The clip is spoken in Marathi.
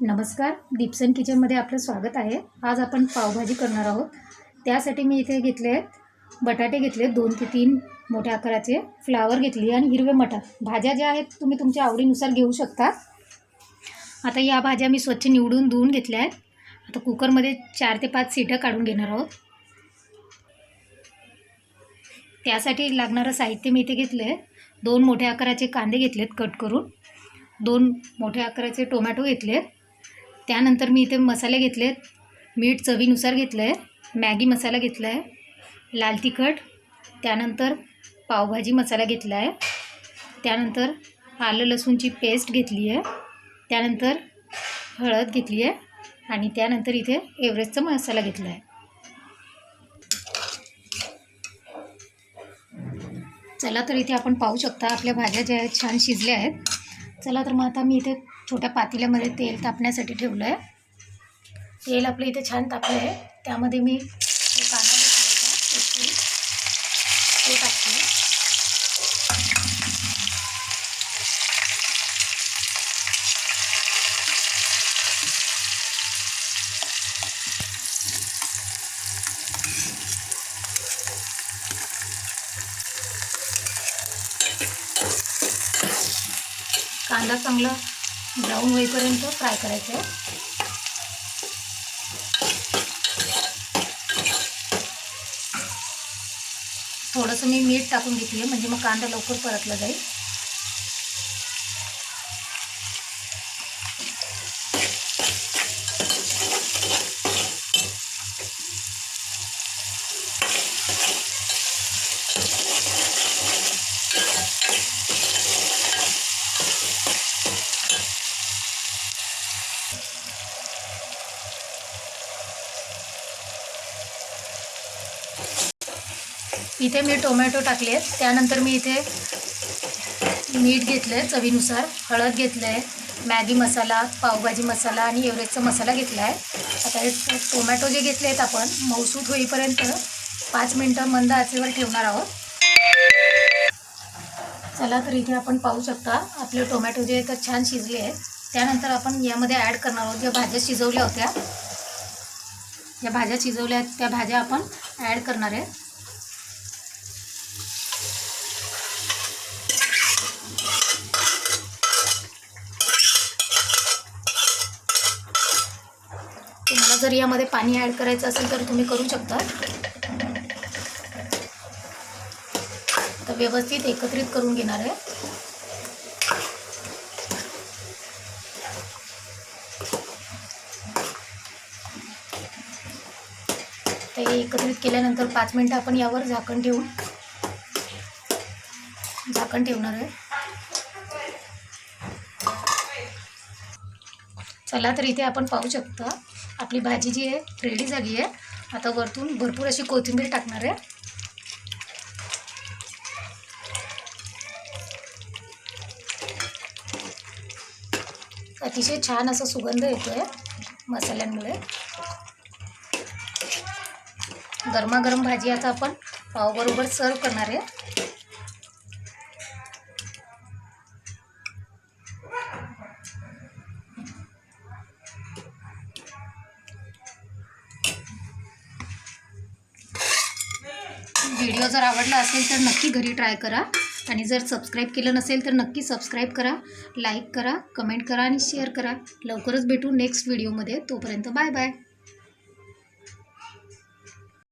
नमस्कार. दीपसन किचनमध्ये आपलं स्वागत आहे. आज आपण पावभाजी करणार आहोत. त्यासाठी मी इथे घेतले आहेत बटाटे घेतले दोन ते तीन मोठ्या आकाराचे. फ्लावर घेतली आणि हिरवे मटार. भाज्या ज्या आहेत तुम्ही तुमच्या आवडीनुसार घेऊ शकता. आता या भाज्या मी स्वच्छ निवडून धुवून घेतल्या आहेत. आता कुकरमध्ये चार ते पाच सीटं काढून घेणार आहोत. त्यासाठी लागणारं साहित्य मी इथे घेतलं आहे दोन मोठ्या आकाराचे कांदे घेतलेत कट करून. दोन मोठ्या आकाराचे टोमॅटो घेतलेत. त्यानंतर मी इथे मसाले घेतले आहेत. मीठ चवीनुसार घेतलं आहे मॅगी मसाला घेतला आहे लाल तिखट. त्यानंतर पावभाजी मसाला घेतला आहे त्यानंतर आलं लसूणची पेस्ट घेतली आहे त्यानंतर हळद घेतली आहे आणि त्यानंतर इथे एव्हरेस्टचा मसाला घेतला आहे चला तर इथे आपण पाहू शकता आपल्या भाज्या ज्या आहेत छान शिजल्या आहेत. चला तर मग आता मी इथे छोट्या पातेल्यामध्ये तेल तापण्यासाठी ठेवलं आहे तेल आपलं इथे छान तापलं आहे त्यामध्ये मी कांदा घेतला होता टाकते कांदा चांगला ब्राऊन होईपर्यंत फ्राय करायचं आहे थोडंसं मी मीठ टाकून घेतली आहे म्हणजे मग कांदा लवकर परतला जाईल. इथे मी टोमॅटो टाकले आहेत. त्यानंतर मी इथे मीठ घेतलं आहे चवीनुसार हळद घेतलं आहे मॅगी मसाला पावभाजी मसाला आणि एव्हरेजचा मसाला घेतला आहे आता हे टोमॅटो जे घेतले आहेत आपण मौसूद होईपर्यंत पाच मिनटं मंद आचेवर ठेवणार आहोत. चला तर इथे आपण पाहू शकता आपले टोमॅटो जे तर छान शिजले आहेत. त्यानंतर आपण यामध्ये ॲड करणार आहोत ज्या भाज्या शिजवल्या होत्या. ज्या भाज्या शिजवल्या आहेत त्या भाज्या आपण ॲड करणार आहे. जर यामध्ये पाणी ॲड करायचं असेल तर तुम्ही करू शकता. आता व्यवस्थित एकत्रित करून घेणार आहे. तर हे एकत्रित केल्यानंतर पाच मिनटं आपण यावर झाकण ठेवून झाकण ठेवणार आहे. चला तर इथे आपण पाहू शकता. आपली भाजी जी आहे रेडी झाली आहे. आता वरतून भरपूर अशी कोथिंबीर टाकणार आहे. अतिशय छान असा सुगंध येतो आहे मसाल्यांमुळे. गरमागरम भाजी आता आपण पावबरोबर सर्व करणार आहे. व्हिडिओ जर आवडला असेल तर नक्की घरी ट्राय करा. आणि जर सबस्क्राईब केलं नसेल तर नक्की सबस्क्राईब करा लाईक करा कमेंट करा आणि शेअर करा. लवकरच भेटू नेक्स्ट व्हिडिओमध्ये तोपर्यंत बाय बाय